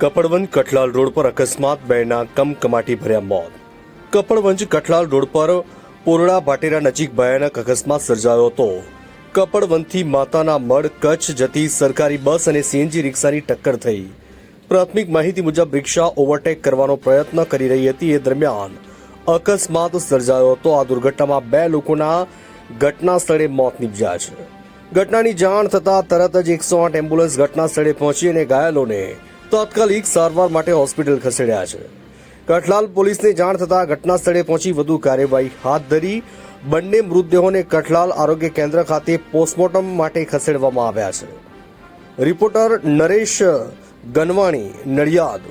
Kapadvanj Kathlal road પર અકસ્માત, બેના કમકમાટી ભર્યા મોત. કપડવંજ કઠલાલ રોડ પર પોરડા ભાટેરા નજીક ભયાનક અકસ્માત સર્જાયો હતો. કપડવંજથી માતાના મઢ, કચ્છ જતી સરકારી બસ અને સીએનજી રિક્ષાની ટક્કર થઈ. પ્રાથમિક માહિતી મુજબ રિક્ષા ઓવરટેક કરવાનો પ્રયત્ન કરી રહી હતી. એ દરમિયાન અકસ્માત સર્જાયો હતો. આ દુર્ઘટનામાં બે લોકોના ઘટના સ્થળે મોત નીપજ્યા છે. ઘટનાની જાણ થતાં તરત જ એકસો આઠ એમ્બ્યુલન્સ ઘટના સ્થળે પહોંચી અને ઘાયલોને તાત્કાલિક સારવાર માટે હોસ્પિટલ ખસેડ્યા છે. કઠલાલ પોલીસને જાણ થતાં ઘટના સ્થળે પહોંચી વધુ કાર્યવાહી હાથ ધરી બંને મૃતદેહોને કઠલાલ આરોગ્ય કેન્દ્ર ખાતે પોસ્ટમોર્ટમ માટે ખસેડવામાં આવ્યા છે. રિપોર્ટર નરેશ ગનવાણી, નડિયાદ.